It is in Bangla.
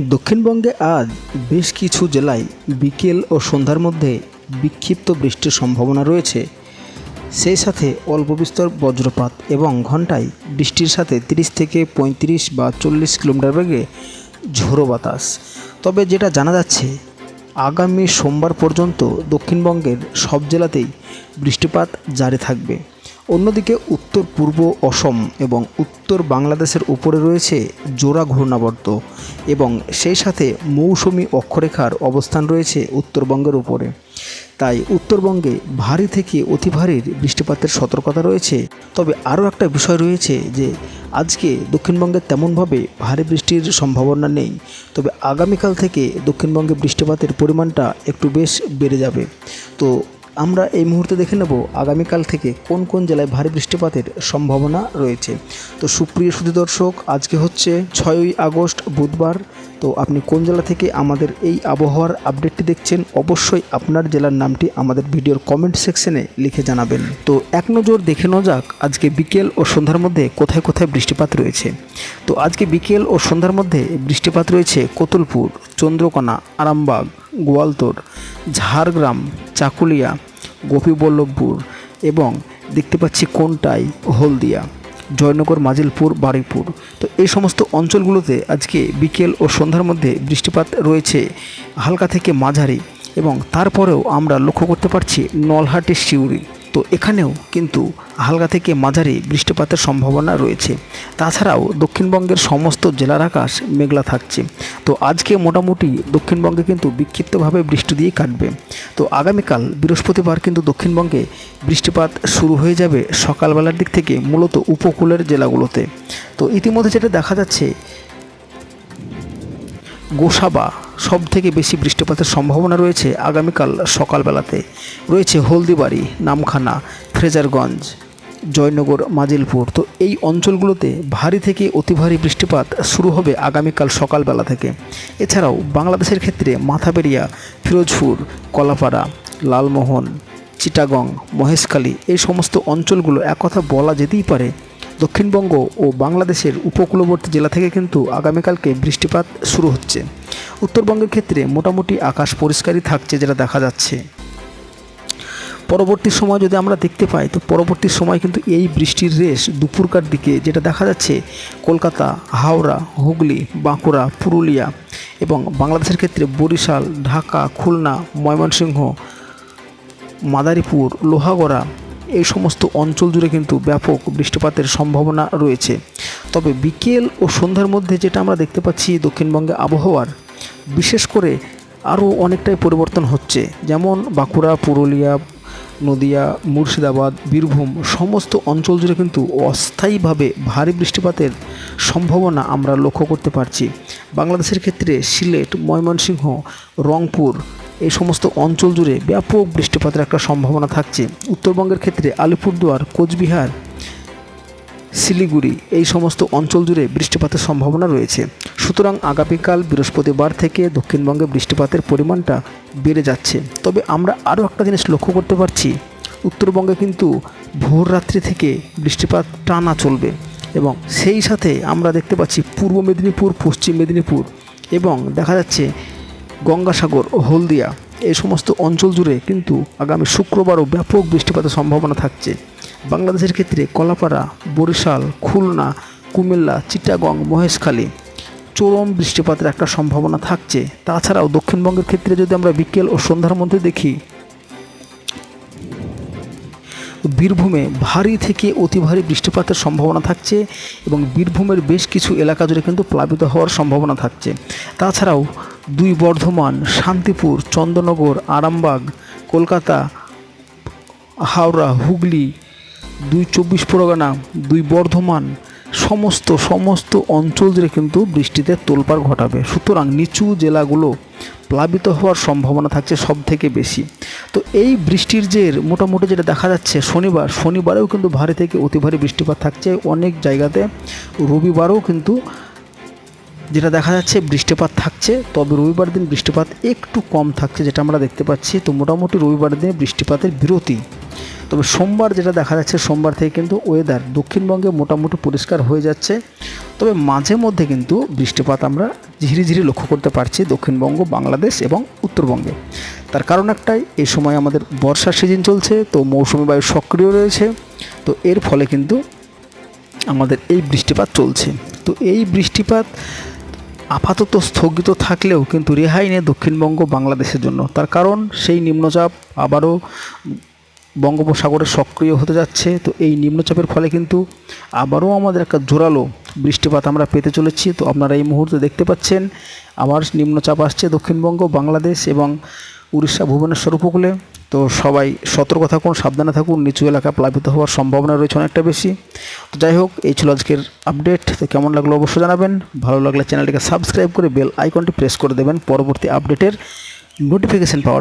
দক্ষিণবঙ্গে আজ বেশ কিছু জেলায় বিকেল ও সন্ধ্যার মধ্যে বিক্ষিপ্ত বৃষ্টির সম্ভাবনা রয়েছে। সেই সাথে অল্প বিস্তর বজ্রপাত এবং ঘন্টায় বৃষ্টির সাথে 30 থেকে পঁয়ত্রিশ বা চল্লিশ কিলোমিটার বেগে ঝোড়ো বাতাস। তবে যেটা জানা যাচ্ছে, আগামী সোমবার পর্যন্ত দক্ষিণবঙ্গের সব জেলাতেই বৃষ্টিপাত জারি থাকবে। অন্যদিকে উত্তর পূর্ব অসম এবং উত্তর বাংলাদেশের উপরে রয়েছে জোড়া ঘূর্ণাবর্ত এবং সেই সাথে মৌসুমি অক্ষরেখার অবস্থান রয়েছে উত্তরবঙ্গের উপরে। তাই উত্তরবঙ্গে ভারী থেকে অতি ভারীর বৃষ্টিপাতের সতর্কতা রয়েছে। তবে আরও একটা বিষয় রয়েছে যে, আজকে দক্ষিণবঙ্গে তেমনভাবে ভারী বৃষ্টির সম্ভাবনা নেই। তবে আগামীকাল থেকে দক্ষিণবঙ্গে বৃষ্টিপাতের পরিমাণটা একটু বেশ বেড়ে যাবে। তো আমরা এই মুহূর্তে দেখে নেব আগামীকাল থেকে কোন কোন জেলায় ভারী বৃষ্টিপাতের সম্ভাবনা রয়েছে। তো সুপ্রিয় সুধী দর্শক, আজকে হচ্ছে ছয়ই আগস্ট, বুধবার। তো আপনি কোন জেলা থেকে আমাদের এই আবহাওয়ার আপডেটটি দেখছেন, অবশ্যই আপনার জেলার নামটি আমাদের ভিডিওর কমেন্ট সেকশনে লিখে জানাবেন। তো এক নজর দেখে নেওয়া যাক, আজকে বিকেল ও সন্ধ্যার মধ্যে কোথায় কোথায় বৃষ্টিপাত রয়েছে। তো আজকে বিকেল ও সন্ধ্যার মধ্যে বৃষ্টিপাত রয়েছে কোতুলপুর, চন্দ্রকোনা, আরামবাগ, গোয়ালতোর, ঝাড়গ্রাম, চাকুলিয়া গোপীবল্লভপুর এবং দেখতে পাচ্ছি কোনটাই? হলদিয়া, জয়নগর, মাজিলপুর, বারুইপুর। তো এই সমস্ত অঞ্চলগুলোতে আজকে বিকেল ও সন্ধ্যার মধ্যে বৃষ্টিপাত রয়েছে হালকা থেকে মাঝারি এবং তারপরেও আমরা লক্ষ্য করতে পারছি নলহাটি শিউরি তো এখানেও কিন্তু হালকা থেকে মাঝারি বৃষ্টিপাতের সম্ভাবনা রয়েছে। তাছাড়াও দক্ষিণবঙ্গের সমস্ত জেলার আকাশ মেঘলা থাকছে। তো আজকে মোটামুটি দক্ষিণবঙ্গে কিন্তু বিক্ষিপ্তভাবে বৃষ্টি দিয়ে কাটবে। তো আগামীকাল বৃহস্পতিবার কিন্তু দক্ষিণবঙ্গে বৃষ্টিপাত শুরু হয়ে যাবে সকালবেলার দিক থেকে মূলত উপকূলের জেলাগুলোতে। তো ইতিমধ্যে যেটা দেখা যাচ্ছে গোসাবা সব থেকে বেশি বৃষ্টিপাতের সম্ভাবনা রয়েছে আগামীকাল সকালবেলাতে। রয়েছে হলদিবাড়ি, নামখানা, ফ্রেজারগঞ্জ, জয়নগর, মাজিলপুর। তো এই অঞ্চলগুলোতে ভারী থেকে অতি ভারী বৃষ্টিপাত শুরু হবে আগামীকাল সকালবেলা থেকে। এছাড়াও বাংলাদেশের ক্ষেত্রে মাথাবেরিয়া, ফিরোজপুর, কলাপাড়া, লালমোহন, চিটাগং, মহেশখালী এই সমস্ত অঞ্চলগুলো এক কথা বলা যেতেই পারে দক্ষিণবঙ্গ ও বাংলাদেশের উপকূলবর্তী জেলা থেকে কিন্তু আগামীকালকে বৃষ্টিপাত শুরু হচ্ছে। উত্তরবঙ্গের ক্ষেত্রে মোটামুটি আকাশ পরিষ্কারই থাকছে যেটা দেখা যাচ্ছে। পরবর্তী সময় যদি আমরা দেখতে পাই, তো পরবর্তী সময় কিন্তু এই বৃষ্টির রেশ দুপুরকার দিকে যেটা দেখা যাচ্ছে, কলকাতা, হাওড়া, হুগলি, বাঁকুড়া, পুরুলিয়া এবং বাংলাদেশের ক্ষেত্রে বরিশাল, ঢাকা, খুলনা, ময়মনসিংহ, মাদারীপুর, লোহাগড়া এই সমস্ত অঞ্চল জুড়ে কিন্তু ব্যাপক বৃষ্টিপাতের সম্ভাবনা রয়েছে। তবে বিকেল ও সন্ধ্যার মধ্যে যেটা আমরা দেখতে পাচ্ছি দক্ষিণবঙ্গে আবহাওয়ার, বিশেষ করে আরও অনেকটাই পরিবর্তন হচ্ছে। যেমন বাঁকুড়া, পুরুলিয়া, নদিয়া, মুর্শিদাবাদ, বীরভূম সমস্ত অঞ্চল জুড়ে কিন্তু অস্থায়ীভাবে ভারী বৃষ্টিপাতের সম্ভাবনা আমরা লক্ষ্য করতে পারছি। বাংলাদেশের ক্ষেত্রে সিলেট, ময়মনসিংহ, রংপুর এই সমস্ত অঞ্চল জুড়ে ব্যাপক বৃষ্টিপাতের একটা সম্ভাবনা থাকছে। উত্তরবঙ্গের ক্ষেত্রে আলিপুরদুয়ার, কোচবিহার, শিলিগুড়ি এই সমস্ত অঞ্চল জুড়ে বৃষ্টিপাতের সম্ভাবনা রয়েছে। সুতরাং আগামীকাল বৃহস্পতিবার থেকে দক্ষিণবঙ্গে বৃষ্টিপাতের পরিমাণটা বেড়ে যাচ্ছে। তবে আমরা আরও একটা জিনিস লক্ষ্য করতে পারছি, উত্তরবঙ্গে কিন্তু ভোর রাত্রি থেকে বৃষ্টিপাত টানা চলবে এবং সেই সাথে আমরা দেখতে পাচ্ছি পূর্ব মেদিনীপুর, পশ্চিম মেদিনীপুর এবং দেখা যাচ্ছে গঙ্গাসাগর ও হলদিয়া এই সমস্ত অঞ্চল জুড়ে কিন্তু আগামী শুক্রবারও ব্যাপক বৃষ্টিপাতের সম্ভাবনা থাকছে। বাংলাদেশের ক্ষেত্রে কলাপাড়া, বরিশাল, খুলনা, কুমিল্লা, চিটাগং, মহেশখালী চরম বৃষ্টিপাতের একটা সম্ভাবনা থাকছে। তাছাড়াও দক্ষিণবঙ্গের ক্ষেত্রে যদি আমরা বিকেল ও সন্ধ্যার মধ্যে দেখি বীরভূমে ভারী থেকে অতি ভারী বৃষ্টিপাতের সম্ভাবনা থাকছে এবং বীরভূমের বেশ কিছু এলাকা জুড়ে কিন্তু প্লাবিত হওয়ার সম্ভাবনা থাকছে। তাছাড়াও দুই বর্ধমান, শান্তিপুর, চন্দননগর, আরামবাগ, কলকাতা, হাওড়া, হুগলি, দুই চব্বিশ পরগনা, দুই বর্ধমান সমস্ত সমস্ত অঞ্চল জুড়ে কিন্তু বৃষ্টিতে তোলপাড় ঘটাবে। সুতরাং নিচু জেলাগুলো প্লাবিত হওয়ার সম্ভাবনা থাকছে সব থেকে বেশি। তো এই বৃষ্টির যে মোটামুটি যেটা দেখা যাচ্ছে, শনিবার, শনিবারেও কিন্তু ভারী থেকে অতি ভারী বৃষ্টিপাত থাকছে। অনেক জায়গাতে রবিবারও কিন্তু যেটা দেখা যাচ্ছে বৃষ্টিপাত থাকছে, তবে রবিবার দিন বৃষ্টিপাত একটু কম থাকছে, যেটা আমরা দেখতে পাচ্ছি। তো মোটামুটি রবিবার দিনে বৃষ্টিপাতের বিরতি। তবে সোমবার যেটা দেখা যাচ্ছে, সোমবার থেকে কিন্তু ওয়েদার দক্ষিণবঙ্গে মোটামুটি পরিষ্কার হয়ে যাচ্ছে। তবে মাঝে মধ্যে কিন্তু বৃষ্টিপাত আমরা ঝিরিঝিরি লক্ষ্য করতে পারছি দক্ষিণবঙ্গ, বাংলাদেশ এবং উত্তরবঙ্গে। তার কারণ একটাই এই সময় আমাদের বর্ষার সিজন চলছে, তো মৌসুমি বায়ু সক্রিয় রয়েছে, তো এর ফলে কিন্তু আমাদের এই বৃষ্টিপাত চলছে। তো এই বৃষ্টিপাত আপাতত স্থগিত থাকলেও কিন্তু রেহাই নেই দক্ষিণবঙ্গ, বাংলাদেশের জন্য। তার কারণ সেই নিম্নচাপ আবারও বঙ্গোপসাগরে সক্রিয় হতে যাচ্ছে, তো এই নিম্নচাপের ফলে কিন্তু আবারও আমাদের একটা জোরালো বৃষ্টিপাত আমরা পেতে চলেছি। তো আপনারা এই মুহূর্তে দেখতে পাচ্ছেন আবার নিম্নচাপ আসছে দক্ষিণবঙ্গ, বাংলাদেশ এবং উড়িষ্যা, ভুবনেশ্বর উপকূলে। তো সবাই সতর্ক থাকুন, সাবধানে থাকুন, নিচু এলাকা প্লাবিত হওয়ার সম্ভাবনা রয়েছে অনেকটা বেশি। তো যাই হোক, এই ছিল আজকের আপডেট। তো কেমন লাগল অবশ্যই জানাবেন। ভালো লাগলে চ্যানেলটিকে সাবস্ক্রাইব করে বেল আইকনটি প্রেস করে দেবেন। পরবর্তী আপডেটের নোটিফিকেশান পাওয়ার